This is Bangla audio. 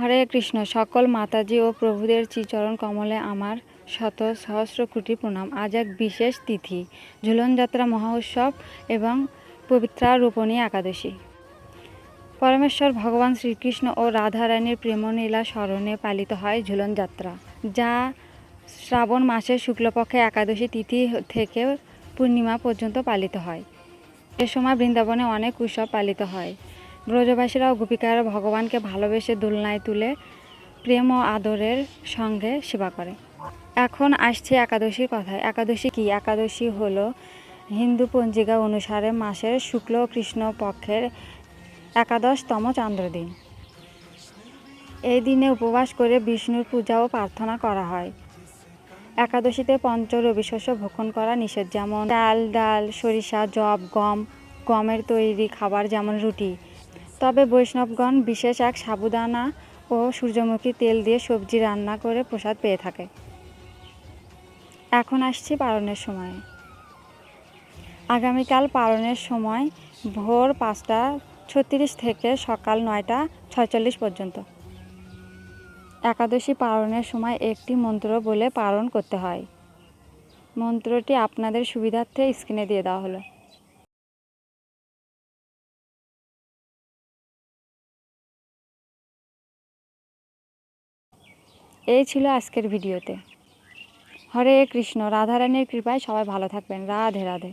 হরে কৃষ্ণ, সকল মাতাজি ও প্রভুদের শ্রীচরণ কমলে আমার শত সহস্র কোটি প্রণাম। আজ এক বিশেষ তিথি, ঝুলন যাত্রা মহা উৎসব এবং পবিত্রা রূপণী একাদশী। পরমেশ্বর ভগবান শ্রীকৃষ্ণ ও রাধারানীর প্রেমলীলা স্মরণে পালিত হয় ঝুলন যাত্রা, যা শ্রাবণ মাসের শুক্লপক্ষে একাদশী তিথি থেকে পূর্ণিমা পর্যন্ত পালিত হয়। এ সময় বৃন্দাবনে অনেক উৎসব পালিত হয়। ব্রজবাসীরা ও গোপিকারা ভগবানকে ভালোবেসে দোলনায় তুলে প্রেম ও আদরের সঙ্গে সেবা করে। এখন আসছে একাদশীর কথায় একাদশী কি? একাদশী হলো হিন্দু পঞ্জিকা অনুসারে মাসের শুক্ল কৃষ্ণ পক্ষের একাদশতম চন্দ্রদিন। এই দিনে উপবাস করে বিষ্ণুর পূজা ও প্রার্থনা করা হয়। একাদশীতে পঞ্চ রবিশস্য ভক্ষণ করা নিষেধ। যেমন ডাল ডাল, সরিষা জব গম, গমের তৈরি খাবার, যেমন রুটি। তবে বৈষ্ণবগণ বিশেষ এক সাবুদানা ও সূর্যমুখী তেল দিয়ে সবজি রান্না করে প্রসাদ পেয়ে থাকে। এখন আসছি পালনের সময়। আগামীকাল পালনের সময় ভোর পাঁচটা ছত্রিশ থেকে সকাল নয়টা ছয়চল্লিশ পর্যন্ত। একাদশী পালনের সময় একটি মন্ত্র বলে পালন করতে হয়। মন্ত্রটি আপনাদের সুবিধার্থে স্ক্রিনে দিয়ে দেওয়া হলো। এই ছিল আজকের ভিডিওতে। হরে কৃষ্ণ রাধারানীর কৃপায় সবাই ভালো থাকবেন। রাধে রাধে।